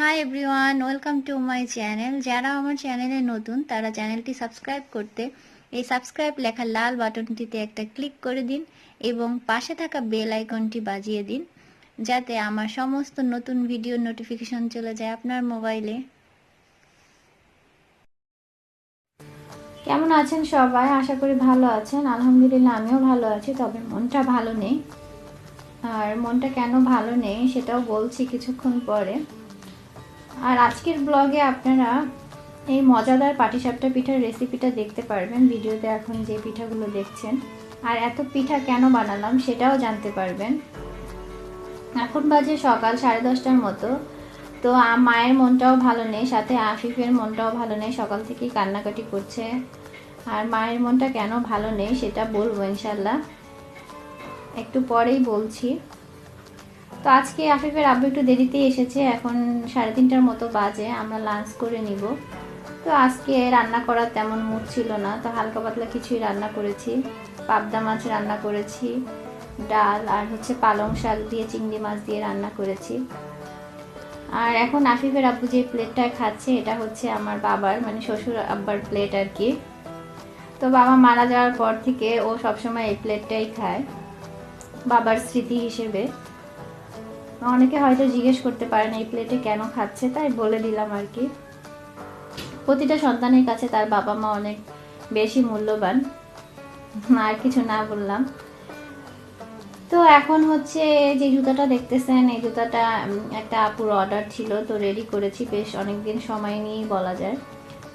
Hi everyone welcome to my channel যারা আমার চ্যানেলে নতুন, তারা চ্যানেলটি সাবস্ক্রাইব করতে, এই সাবস্ক্রাইব লেখা লাল বাটনটিতে একটা ক্লিক করে দিন এবং পাশে থাকা বেল আইকনটি বাজিয়ে দিন, যাতে আমার সমস্ত নতুন ভিডিওর নোটিফিকেশন চলে যায় আপনার মোবাইলে কেমন আছেন সবাই? আশা করি ভালো আছেন। আলহামদুলিল্লাহ, আমিও ভালো আছি, তবে মনটা ভালো নেই। আর মনটা কেন ভালো নেই, সেটাও বলছি কিছুক্ষণ পরে। আর আজকের ব্লগে আপনারা এই মজাদার পাটিসাপটা পিঠার রেসিপিটা দেখতে পারবেন। ভিডিওতে এখন যে পিঠাগুলো দেখছেন। আর এত পিঠা কেন বানালাম সেটাও জানতে পারবেন। এখন বাজে সকাল সাড়ে দশটার মতো। তো মায়ের মনটাও ভালো নেই, সাথে আফিফের মনটাও ভালো নেই, সকাল থেকেই কান্নাকাটি করছে। আর মায়ের মনটা কেন ভালো নেই সেটা বলব ইনশাল্লাহ একটু পরেই বলছি। তো আজকে আফিফের আব্বু একটু দেরিতেই এসেছে, এখন সাড়ে তিনটার মতো বাজে, আমরা লাঞ্চ করে নিব। তো আজকে রান্না করার তেমন মুড ছিল না, তো হালকা পাতলা কিছুই রান্না করেছি, পাবদা মাছ রান্না করেছি, ডাল আর হচ্ছে পালং শাক দিয়ে, চিংড়ি মাছ দিয়ে রান্না করেছি। আর এখন আফিফের আব্বু যে প্লেটটা খাচ্ছে, এটা হচ্ছে আমার বাবার মানে শ্বশুর আব্বার প্লেট আর কি। তো বাবা মারা যাওয়ার পর থেকে ও সবসময় এই প্লেটটাই খায়, বাবার স্মৃতি হিসেবে। অনেকে হয়তো জিজ্ঞেস করতে পারেন এই প্লেটে কেন খাচ্ছে? তাই বলে দিলাম আর কি। প্রতিটা সন্তানের কাছে তার বাবা মা অনেক বেশি মূল্যবান। আর কিছু না বললাম। তো এখন হচ্ছে যে জুতাটা দেখতেছেন, এই জুতাটা একটা আপুর অর্ডার ছিল, তো রেডি করেছি বেশ অনেক দিন সময় নিয়েই বলা যায়।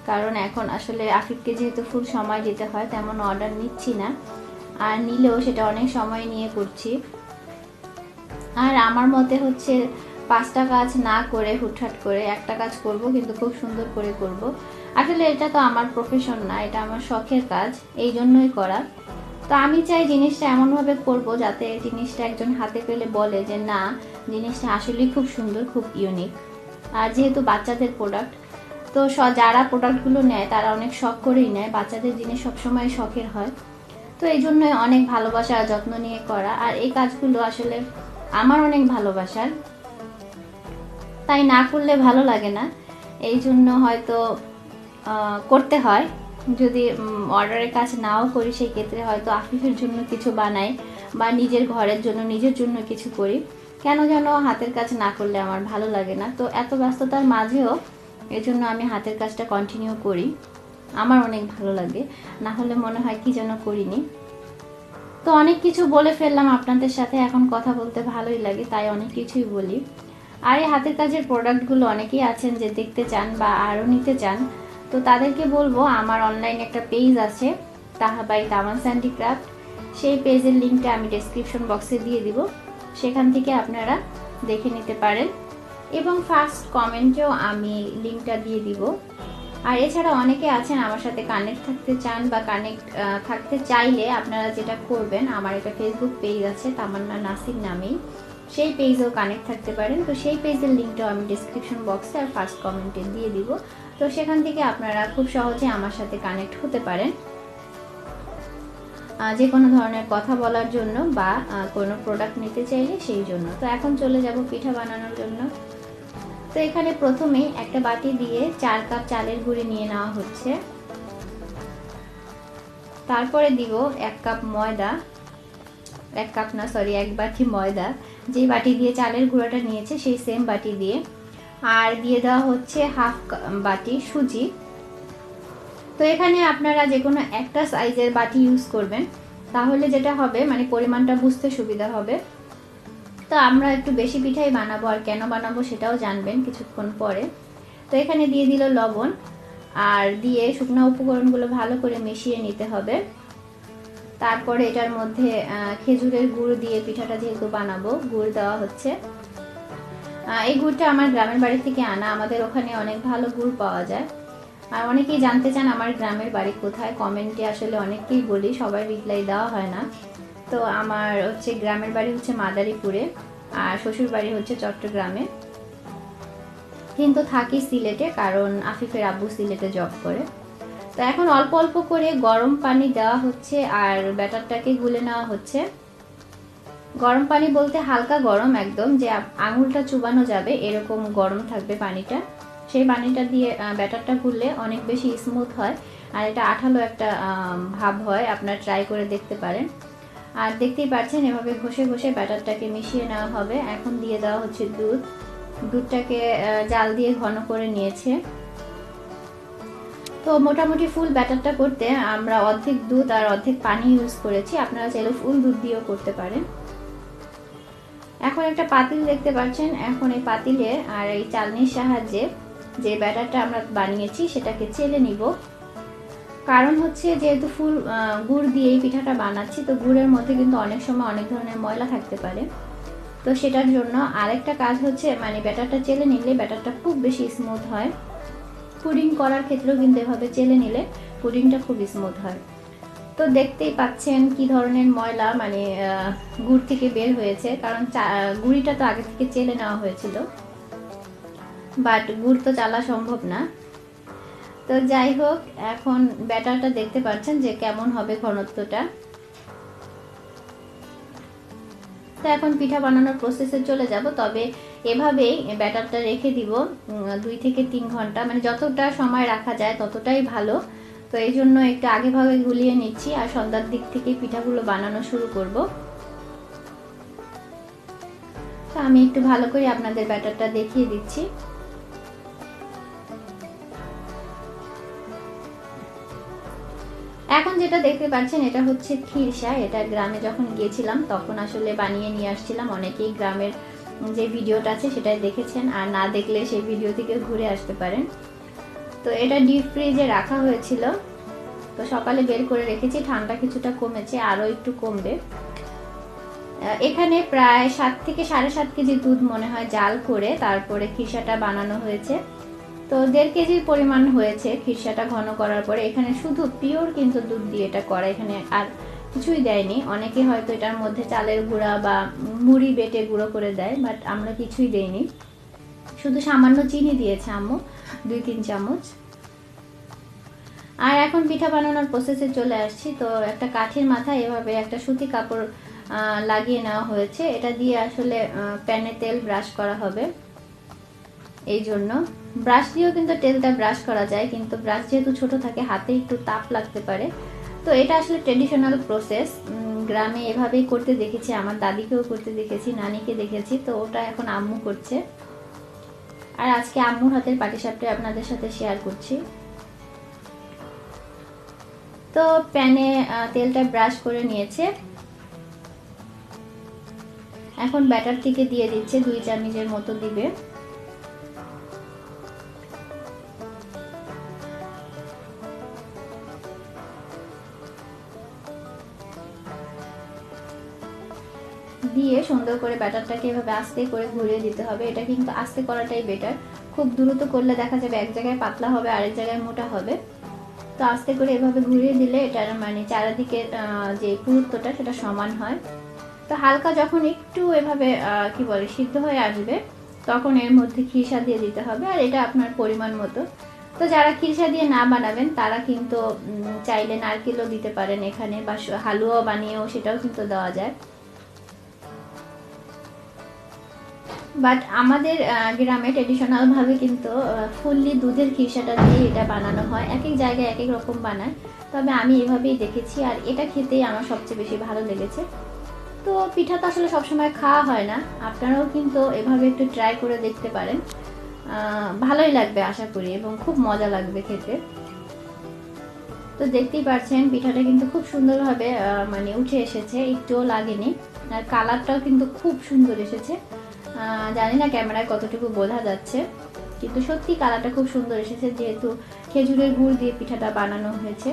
কারণ এখন আসলে আফিফকে যেহেতু ফুল সময় দিতে হয়, তেমন অর্ডার নিচ্ছি না। আর নিলেও সেটা অনেক সময় নিয়ে করছি। আর আমার মতে হচ্ছে পাঁচটা কাজ না করে হুটহাট করে একটা কাজ করব, কিন্তু খুব সুন্দর করে করব। আসলে এটা তো আমার প্রফেশন না, এটা আমার শখের কাজ, এই জন্যই করা। তো আমি চাই জিনিসটা এমনভাবে করব যাতে জিনিসটা একজন হাতে পেলে বলে যে, না, জিনিসটা আসলেই খুব সুন্দর, খুব ইউনিক আর যেহেতু বাচ্চাদের প্রোডাক্ট তো যারা প্রোডাক্টগুলো নেয়, তারা অনেক শখ করেই নেয়। বাচ্চাদের জিনিস সবসময় শখের হয়। তো এই জন্যই অনেক ভালোবাসা, যত্ন নিয়ে করা। আর এই কাজগুলো আসলে আমার অনেক ভালোবাসার। তাই না করলে ভালো লাগে না। এই জন্য হয়তো করতে হয়। যদি অর্ডারের কাজ নাও করি, সেই ক্ষেত্রে হয়তো আফিফের জন্য কিছু বানাই বা নিজের ঘরের জন্য, নিজের জন্য কিছু করি। কেন যেন হাতের কাজ না করলে আমার ভালো লাগে না। তো এত ব্যস্ততার মাঝেও এই জন্য আমি হাতের কাজটা কন্টিনিউ করি। আমার অনেক ভালো লাগে। না হলে মনে হয় কি যেন করিনি। তো অনেক কিছু বলে ফেললাম আপনাদের সাথে, এখন কথা বলতে ভালোই লাগে, তাই অনেক কিছুই বলি। আর এই হাতের কাজের প্রোডাক্টগুলো অনেকেই আছেন যে দেখতে চান বা আরও নিতে চান, তো তাদেরকে বলব, আমার অনলাইন একটা পেজ আছে, তাহা বাই তামান স্যান্ডিক্রাফট সেই পেজের লিঙ্কটা আমি ডেসক্রিপশন বক্সে দিয়ে দিব, সেখান থেকে আপনারা দেখে নিতে পারেন। এবং ফার্স্ট কমেন্টেও আমি লিঙ্কটা দিয়ে দিব। আর এছাড়া অনেকে আছেন আমার সাথে কানেক্ট থাকতে চান বা কানেক্ট থাকতে চাইলে আপনারা যেটা করবেন, আমার একটা ফেসবুক পেজ আছে, তামান্না নাসির নামেই। সেই পেজেও কানেক্ট থাকতে পারেন। তো সেই পেজের লিঙ্কটাও আমি ডিসক্রিপশন বক্সে আর ফার্স্ট কমেন্টে দিয়ে দিব। তো সেখান থেকে আপনারা খুব সহজে আমার সাথে কানেক্ট হতে পারেন। যে কোনো ধরনের কথা বলার জন্য বা কোনো প্রোডাক্ট নিতে চাইলে সেই জন্য। তো এখন চলে যাব পিঠা বানানোর জন্য। তো এখানে প্রথমেই একটা বাটি দিয়ে চার কাপ চালের গুঁড়ি নিয়ে নেওয়া হচ্ছে। তারপরে দিব এক কাপ ময়দা। এক কাপ না সরি এক বাটি ময়দা। যেই বাটি দিয়ে চালের গুঁড়োটা নিয়েছে, সেই সেম বাটি দিয়ে। আর দিয়ে দেওয়া হচ্ছে হাফ বাটি সুজি। তো এখানে আপনারা যে কোনো একটা সাইজের বাটি ইউজ করবেন। তাহলে যেটা হবে মানে পরিমাণটা বুঝতে সুবিধা হবে। তো আমরা একটু বেশি পিঠাই বানাবো আর কেন বানাবো সেটাও জানবেন কিছুক্ষণ পরে। তো এখানে দিয়ে দিল লবণ আর দিয়ে শুকনো উপকরণগুলো ভালো করে মিশিয়ে নিতে হবে। তারপরে এটার মধ্যে খেজুরের গুড় দিয়ে পিঠাটা যেহেতু বানাবো, গুড় দেওয়া হচ্ছে। এই গুড়টা আমার গ্রামের বাড়ি থেকে আনা, আমাদের ওখানে অনেক ভালো গুড় পাওয়া যায়। আর অনেকেই জানতে চান আমার গ্রামের বাড়ি কোথায়, কমেন্টে আসলে অনেককেই বলি, সবাই রিপ্লাই দেওয়া হয় না। তো আমার হচ্ছে গ্রামের বাড়ি হচ্ছে মাদারীপুরে, আর শ্বশুর বাড়ি হচ্ছে চট্টগ্রামে। কিন্তু থাকি সিলেটে, কারণ আফিফের আব্বু সিলেটে জব করে। তো এখন অল্প অল্প করে গরম পানি দেওয়া হচ্ছে, আর ব্যাটারটাকে গুলে নেওয়া হচ্ছে। গরম পানি বলতে হালকা গরম একদম, যে আঙুলটা চুবানো যাবে, এরকম গরম থাকবে পানিটা। সেই পানিটা দিয়ে ব্যাটারটা গুললে অনেক বেশি স্মুথ হয়, আর এটা আঠালো একটা ভাব হয়, আপনার ট্রাই করে দেখতে পারেন। আর দেখতেই পাচ্ছেন, এভাবে ঘষে ঘষে ব্যাটারটাকে মিশিয়ে নেওয়া হবে। এখন দিয়ে দেওয়া হচ্ছে দুধ। দুধটাকে জাল দিয়ে ঘন করে নিয়েছে। তো মোটামুটি ফুল ব্যাটারটা করতে আমরা অর্ধেক দুধ আর অর্ধেক পানি ইউজ করেছি। আপনারা চাইলে ফুল দুধ দিয়েও করতে পারেন। এখন একটা পাতিল দেখতে পাচ্ছেন। এখন এই পাতিলে আর এই চালনির সাহায্যে যে ব্যাটারটা আমরা বানিয়েছি, সেটাকে চেলে নিব। কারণ হচ্ছে যেহেতু ফুল গুড় দিয়ে এই পিঠাটা বানাচ্ছি, তো গুড়ের মধ্যে কিন্তু অনেক সময় অনেক ধরনের ময়লা থাকতে পারে। তো সেটার জন্য আরেকটা কাজ হচ্ছে মানে ব্যাটারটা চেলে নিলে ব্যাটারটা খুব বেশি স্মুথ হয়। পুডিং করার ক্ষেত্রেও কিন্তু এভাবে চেলে নিলে পুডিংটা খুব স্মুথ হয়। তো দেখতেই পাচ্ছেন কি ধরনের ময়লা মানে গুড় থেকে বের হয়েছে। কারণ গুড়িটা তো আগে থেকে চেলে নেওয়া হয়েছিল। বাট গুড় তো চালা সম্ভব না। তো যাই হোক, এখন ব্যাটারটা দেখতে পাচ্ছেন যে কেমন হবে ঘনত্বটা। তো এখন পিঠা বানানোর প্রসেসে চলে যাব, তবে এভাবেই ব্যাটারটা রেখে দিব দুই থেকে তিন ঘণ্টা। মানে যতটা সময় রাখা যায় ততটাই ভালো। তো এই জন্য একটু আগে ভাগে গুলিয়ে নিচ্ছি আর সন্ধ্যার দিক থেকে পিঠাগুলো বানানো শুরু করব। তো আমি একটু ভালো করে আপনাদের ব্যাটারটা দেখিয়ে দিচ্ছি। এখন যেটা দেখতে পাচ্ছেন, এটা হচ্ছে খিরসা। এটা গ্রামে যখন গিয়েছিলাম, তখন আসলে বানিয়ে নিয়ে আসছিলাম। অনেকেই গ্রামের যে ভিডিওটা আছে, সেটাই দেখেছেন। আর না দেখলে সেই ভিডিও থেকে ঘুরে আসতে পারেন। তো এটা ডিপ ফ্রিজে রাখা হয়েছিল। তো সকালে বের করে রেখেছি। ঠান্ডা কিছুটা কমেছে, আরও একটু কমবে। এখানে প্রায় সাত থেকে সাড়ে সাত কেজি দুধ মনে হয় জাল করে তারপরে খিরসাটা বানানো হয়েছে। তো দেড় কেজির পরিমাণ হয়েছে খিরসাটা ঘন করার পরে এখানে শুধু পিওর কিন্তু দুধ দিয়ে এটা করা, এখানে আর কিছুই দেয়নি। অনেকে হয়তো এটার মধ্যে চালের গুঁড়া বা মুড়ি বেটে গুঁড়ো করে দেয়, বাট আমরা কিছুই দেইনি। শুধু সামান্য চিনি দিয়েছে আম্মু, দুই তিন চামচ। আর এখন পিঠা বানানোর প্রসেসে চলে আসছি। তো একটা কাঠের মাথায় এভাবে একটা সুতি কাপড় লাগিয়ে নেওয়া হয়েছে। এটা দিয়ে আসলে প্যানে তেল ব্রাশ করা হবে। এই জন্য। ব্রাশ দিয়েও কিন্তু তেলটা ব্রাশ করা যায়, কিন্তু ব্রাশ যেহেতু ছোট থাকে, হাতে একটু তাপ লাগতে পারে। তো এটা আসলে ট্রেডিশনাল প্রসেস গ্রামে এভাবেই করতে দেখেছি, আমার দাদিকেও করতে দেখেছি, নানিকে দেখেছি, তো ওটা এখন আম্মু করছে। আর আজকে আম্মুর হাতের পাটিসাপটা আপনাদের সাথে শেয়ার করছি। তো প্যানে তেলটা ব্রাশ করে নিয়েছে। এখন ব্যাটার থেকে দিয়ে দিচ্ছে, দুই চামচের মতো দিবে। দিয়ে সুন্দর করে ব্যাটারটাকে এভাবে আস্তে করে ঘুরিয়ে দিতে হবে। এটা কিন্তু আস্তে করাটাই বেটার খুব দ্রুত করলে দেখা যাবে এক জায়গায় পাতলা হবে, আরেক জায়গায় মোটা হবে। তো আস্তে করে এভাবে ঘুরিয়ে দিলে এটার মানে চারিদিকে যে পুরুত্বটা সেটা সমান হয়। তো হালকা যখন একটু এভাবে কি বলে, সিদ্ধ হয়ে আসবে, তখন এর মধ্যে খিরসা দিয়ে দিতে হবে। আর এটা আপনার পরিমাণ মতো। তো যারা খিরসা দিয়ে না বানাবেন, তারা কিন্তু চাইলে নারকেলও দিতে পারেন এখানে, বা হালুয়াও বানিয়েও সেটাও কিন্তু দেওয়া যায়। বাট আমাদের গ্রামে ট্রেডিশনাল ভাবে কিন্তু ফুললি দুধের খিরসাটা দিয়ে এটা বানানো হয়। এক এক জায়গায় এক এক রকম বানায়। তবে আমি এভাবেই দেখেছি আর এটা খেতেই আমার সবচেয়ে বেশি ভালো লেগেছে। তো পিঠা তো আসলে সবসময় খাওয়া হয় না। আপনারাও কিন্তু এভাবে একটু ট্রাই করে দেখতে পারেন। ভালোই লাগবে আশা করি এবং খুব মজা লাগবে খেতে। তো দেখতেই পাচ্ছেন পিঠাটা কিন্তু খুব সুন্দরভাবে মানে উঠে এসেছে। একটুও লাগেনি। আর কালারটাও কিন্তু খুব সুন্দর এসেছে। জানি না ক্যামেরায় কতটুকু বোঝা যাচ্ছে, কিন্তু সত্যি কালারটা খুব সুন্দর এসেছে, যেহেতু খেজুরের গুড় দিয়ে পিঠাটা বানানো হয়েছে।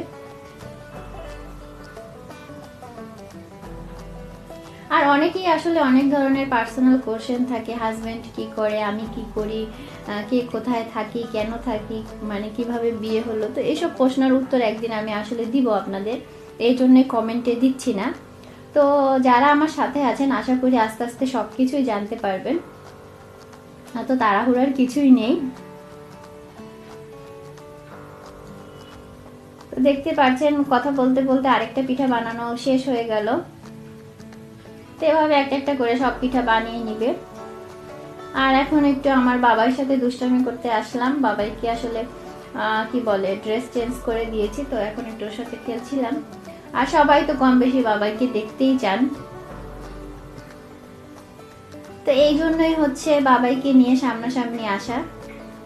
আর অনেকেই আসলে অনেক ধরনের পার্সোনাল কোশ্চেন থাকে হাজবেন্ড কি করে, আমি কি করি কে কোথায় থাকি, কেন থাকি মানে কীভাবে বিয়ে হলো, তো এইসব প্রশ্নের উত্তর একদিন আমি আসলে দিব আপনাদের, এই জন্যে কমেন্টে দিচ্ছি না। তো যারা আমার সাথে আছেন আশা করি আস্তে আস্তে সব কিছুই জানতে পারবেন। তো তাড়াহুড়ার কিছুই নেই। দেখতে পাচ্ছেন কথা বলতে বলতে আরেকটা পিঠা বানানো শেষ হয়ে গেল। তো এভাবে একটা একটা করে সব পিঠা বানিয়ে নিবে। আর এখন একটু আমার বাবার সাথে দুষ্টামি করতে আসলাম। বাবাইকে আসলে আহ, কি বলে ড্রেস চেঞ্জ করে দিয়েছি। তো এখন একটু ওর সাথে খেলছিলাম। আর সবাই তো কম বেশি বাবাইকে দেখতেই চান। তো এই জন্যই হচ্ছে বাবাইকে নিয়ে সামনাসামনি আসা।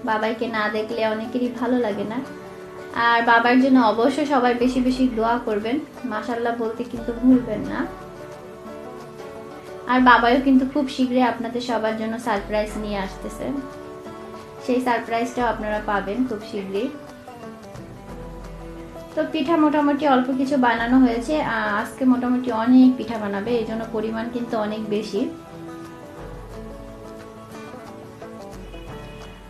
বাবাইকে না দেখলে অনেকেরই ভালো লাগে না। আর বাবার জন্য অবশ্যই সবাই বেশি বেশি দোয়া করবেন। মাসাল্লাহ বলতে কিন্তু ভুলবেন না। আর বাবাও কিন্তু খুব শীঘ্রই আপনাদের সবার জন্য সারপ্রাইজ নিয়ে আসতেছে। সেই সারপ্রাইজটাও আপনারা পাবেন খুব শীঘ্রই। তো পিঠা মোটামুটি অল্প কিছু বানানো হয়েছে আজকে মোটামুটি অনেক পিঠা বানাবে, এই জন্য পরিমাণ কিন্তু অনেক বেশি।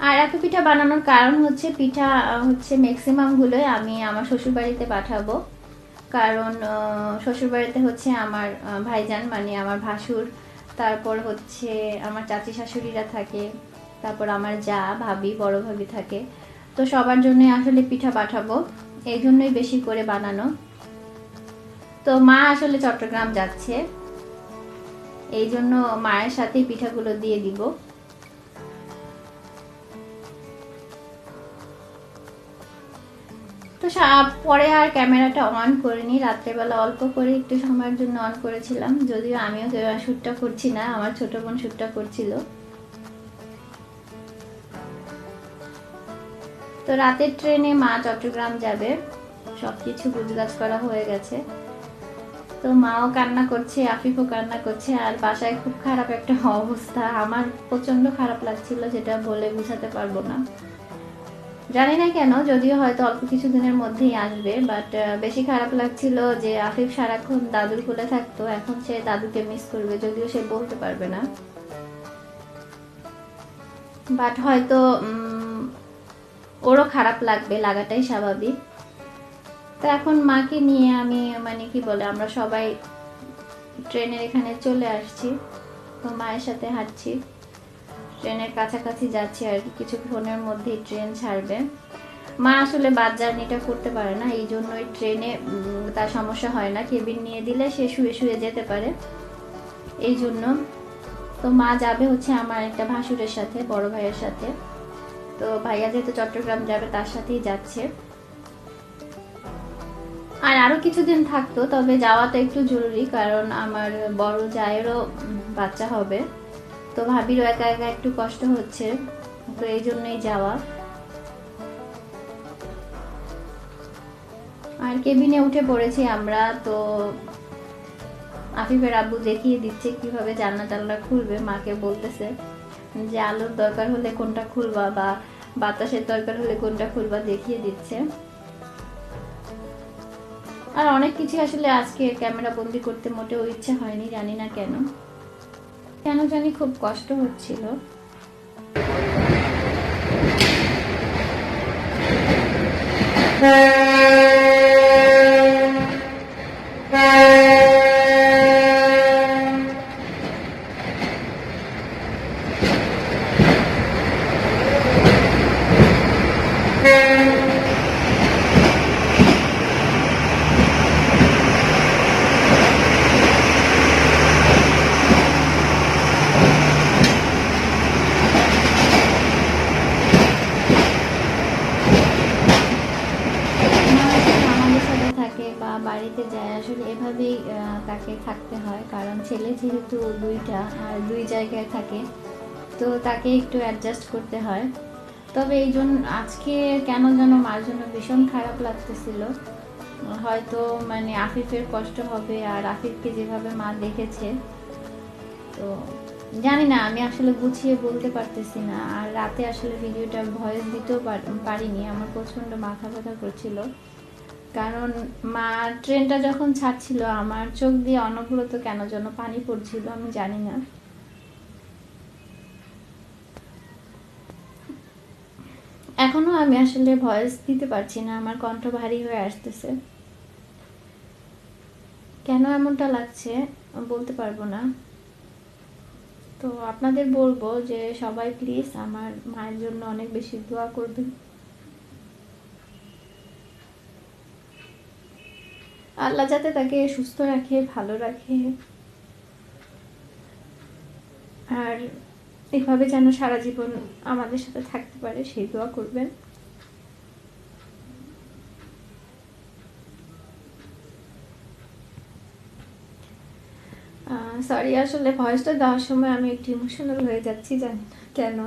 আর এত পিঠা বানানোর কারণ হচ্ছে পিঠা হচ্ছে ম্যাক্সিমাম গুলোই আমি আমার শ্বশুর বাড়িতে পাঠাবো। কারণ শ্বশুর বাড়িতে হচ্ছে আমার ভাইজান মানে আমার ভাসুর, তারপর হচ্ছে আমার চাচি শাশুড়িরা থাকে, তারপর আমার যা ভাবি, বড় ভাবি থাকে। তো সবার জন্য আসলে পিঠা পাঠাবো। এই জন্যই বেশি করে বানানো। তো মা আসলে চট্টগ্রাম যাচ্ছে। এই জন্য মায়ের সাথে পিঠাগুলো দিয়ে দিব। তো পরে আর ক্যামেরাটা অন করিনি, রাত্রেবেলা অল্প করে একটু সময়ের জন্য অন করেছিলাম। যদিও আমিও শ্যুটটা করছি না, আমার ছোট বোন শ্যুটটা করছিল। তো রাতের ট্রেনে মা চট্টগ্রাম যাবে। সবকিছু গুজগাছ করা হয়ে গেছে। তো মাও কান্না করছে, আফিফও কান্না করছে, আর বাসায় খুব খারাপ একটা অবস্থা। আমার প্রচণ্ড খারাপ লাগছিল, যেটা বলে বোঝাতে পারব না। জানি না কেন, যদিও হয়তো অল্প কিছু দিনের মধ্যেই আসবে বাট বেশি খারাপ লাগছিল যে আফিফ সারাক্ষণ দাদুর কোলে থাকতো। এখন সে দাদুকে মিস করবে, যদিও সে বলতে পারবে না। বাট হয়তো ওরও খারাপ লাগবে, লাগাটাই স্বাভাবিক। তো এখন মাকে নিয়ে আমি মানে কি বলে, আমরা সবাই ট্রেনের এখানে চলে আসছি। তো মায়ের সাথে হাঁটছি। ট্রেনের কাছাকাছি যাচ্ছি আর কি কিছুক্ষণের মধ্যেই ট্রেন ছাড়বে। মা আসলে বাস জার্নিটা করতে পারে না, এই জন্যই ট্রেনে তার সমস্যা হয় না। কেবিন নিয়ে দিলে সে শুয়ে শুয়ে যেতে পারে। এই জন্য, তো মা যাবে হচ্ছে আমার একটা ভাসুরের সাথে, বড় ভাইয়ের সাথে। তো ভাইয়া যেহেতু চট্টগ্রাম যাবে, তার সাথেই যাচ্ছে। আর আরও কিছুদিন থাকতো, তবে যাওয়াটা একটু জরুরি, কারণ আমার বড় জায়েরও বাচ্চা হবে। তো ভাবিরও একা একা একটু কষ্ট হচ্ছে, তো এই জন্যই যাওয়া। আর কেবিনে উঠে পড়েছি আমরা, তো আফিফের আব্বু দেখিয়ে দিচ্ছে কীভাবে জানলা টাল্লা খুলবে, মাকে বলতেছে। যে আলোর দরকার হলে কোনটা খুলবা বা বাতাসের দরকার হলে কোনটা খুলবা দেখিয়ে দিচ্ছে। আর অনেক কিছু আসলে আজকে ক্যামেরা বন্দি করতে মোটেও ইচ্ছে হয়নি, জানি না কেন। কেন জানি খুব কষ্ট হচ্ছিল। মা অ্যাডজাস্ট করতে হয়। তবে এই জন্য আজকে কেন যেন মার জন্য ভীষণ খারাপ লাগতেছিল। হয়তো মানে আফিফের কষ্ট হবে আর আফিফকে যেভাবে মা দেখেছে। তো জানি না, আমি আসলে গুছিয়ে বলতে পারতেছি না। আর রাতে আসলে ভিডিওটা ভয়েস দিতেও পারিনি। আমার প্রচণ্ড মাথা ব্যথা করছিল। কারণ মা ট্রেনটা যখন ছাড়ছিল, আমার চোখ দিয়ে অনবরত কেন যেন পানি পড়ছিল, আমি জানি না। এখনও আমি আসলে ভয়েস দিতে পারছি না, আমার কণ্ঠ ভারী হয়ে আসতেছে। কেন এমনটা লাগছে বলতে পারব না। তো আপনাদের বলব যে সবাই প্লিজ আমার মায়ের জন্য অনেক বেশি দোয়া করবেন। আল্লাহ যাতে তাকে সুস্থ রাখে, ভালো রাখে। আর এভাবে যেন সারা জীবন আমাদের সাথে থাকতে পারে, সেই দোয়া করবেন। সরি আসলে ভয়েসটা দেওয়ার সময় আমি একটু ইমোশনাল হয়ে যাচ্ছি জানি না কেন?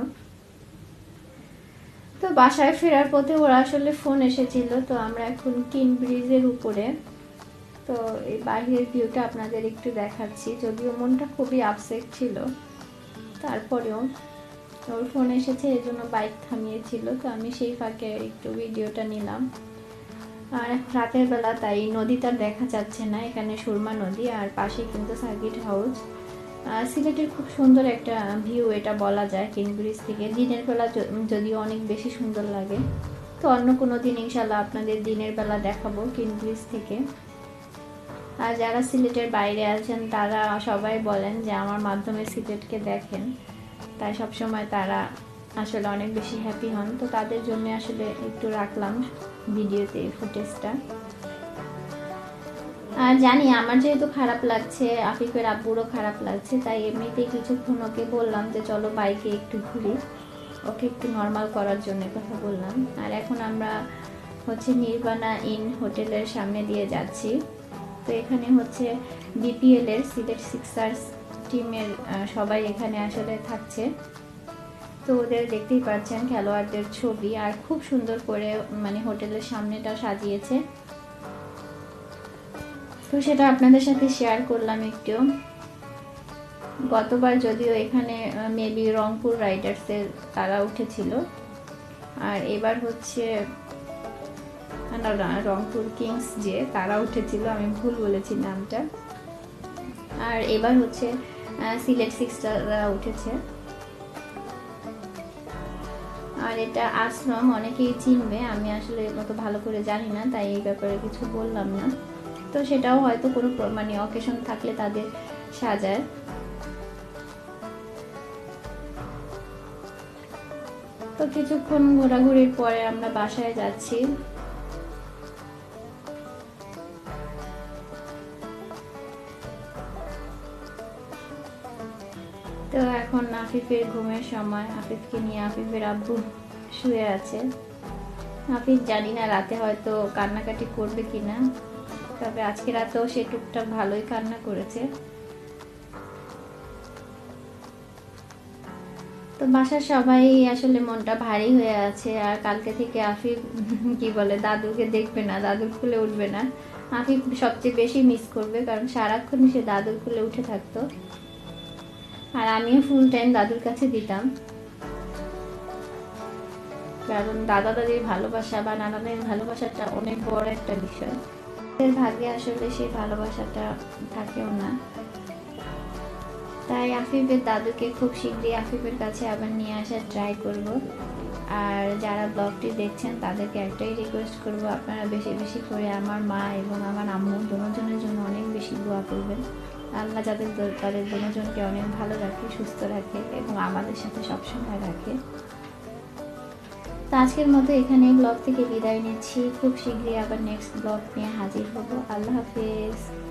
তো বাসায় ফেরার পথে ওরা আসলে ফোন এসেছিল, তো আমরা এখন কিন ব্রিজের উপরে। তো এই বাইরের ভিউটা আপনাদের একটু দেখাচ্ছি, যদিও মনটা খুবই আপসেট ছিল। তারপরেও ওর ফোন এসেছে, এই জন্য বাইক থামিয়েছিল, তো আমি সেই ফাঁকে একটু ভিডিওটা নিলাম। আর রাতের বেলা তাই নদীটা দেখা যাচ্ছে না, এখানে সুরমা নদী আর পাশে কিন্তু সার্কিট হাউস সিলেটের খুব সুন্দর একটা ভিউ এটা বলা যায় কিং ব্রিজ থেকে। দিনের বেলা যদিও অনেক বেশি সুন্দর লাগে। তো অন্য কোনো দিন ইনশাল্লাহ আপনাদের দিনের বেলা দেখাবো কিং ব্রিজ থেকে। আর যারা সিলেটের বাইরে আছেন, তারা সবাই বলেন যে আমার মাধ্যমে সিলেটকে দেখেন। তাই সবসময় তারা আসলে অনেক বেশি হ্যাপি হন। তো তাদের জন্য আসলে একটু রাখলাম ভিডিওতে ফুটেজটা আর জানি, আমার যেহেতু খারাপ লাগছে, আফিফের আব্বুরও খারাপ লাগছে, তাই এমনিতেই কিছুক্ষণ ওকে বললাম যে, চলো বাইকে একটু ঘুরি। ওকে একটু নর্মাল করার জন্য কথা বললাম। আর এখন আমরা হচ্ছে নির্বাণা ইন হোটেলের সামনে দিয়ে যাচ্ছি। তো এখানে হচ্ছে বিপিএল এর সিলেট সিক্সার্স টিমের সবাই এখানে আসলে থাকছে। তো ওদের দেখতেই পাচ্ছেন খেলোয়াড়দের ছবি, আর খুব সুন্দর করে মানে হোটেলের সামনেটা সাজিয়েছে। তো সেটা আপনাদের সাথে শেয়ার করলাম একটু। গতবার যদিও এখানে মেবি রংপুর রাইডার্সের তারা উঠেছিল, আর এবার হচ্ছে রংপুর কিংস যে, তারা উঠেছিল, আমি ভুল বলেছি নামটা। আর এবার হচ্ছে সিলেট সিক্সটাররা উঠেছে। আর এটা আশ্রম অনেকেই চিনবে, আমি আসলে মতো ভালো করে জানি না, তাই এই ব্যাপারে কিছু বললাম না। তো সেটাও হয়তো কোনো মানে অকেশন থাকলে তাদের সাজায়। তো কিছুক্ষণ ঘোরাঘুরির পরে আমরা বাসায় যাচ্ছি। তো এখন আফিফের ঘুমের সময় আফিফকে নিয়ে আফিফের আব্বু শুয়ে আছে। আফিফ জানি না রাতে হয়তো কান্নাকাটি করবে কিনা, তবে আজকে রাতেও সে টুকটাক ভালোই কান্না করেছে। তো বাসার সবাই আসলে মনটা ভারী হয়ে আছে, আর কালকে থেকে আফিফ, কি বলে, দাদুকে দেখবে না, দাদুর খুলে উঠবে না। আফিফ সবচেয়ে বেশি মিস করবে, কারণ সারাক্ষণ সে দাদুর খুলে উঠে থাকতো। আর আমিও ফুল টাইম দাদুর কাছে দিতাম। কারণ দাদা দাদির ভালোবাসা বা নানাদের ভালোবাসাটা অনেক বড় একটা বিষয়। এর ভাগ্যে আসলে সেই ভালোবাসাটা থাকেও না। তাই আফিফের দাদুকে খুব শীঘ্রই আফিফের কাছে আবার নিয়ে আসার ট্রাই করব। আর যারা ব্লগটি দেখছেন, তাদেরকে একটাই রিকোয়েস্ট করব, আপনারা বেশি বেশি করে আমার মা এবং আমার আম্মু দুজনের জন্য অনেক বেশি দোয়া করবেন। আল্লাহ যাদের তাদের দুজনকে অনেক ভালো রাখে, সুস্থ রাখে এবং আমাদের সাথে সবসময় রাখে। তো আজকের মতো এখানে ব্লগ থেকে বিদায় নিচ্ছি। খুব শীঘ্রই আবার নেক্সট ব্লগ নিয়ে হাজির হব। আল্লাহ হাফেজ।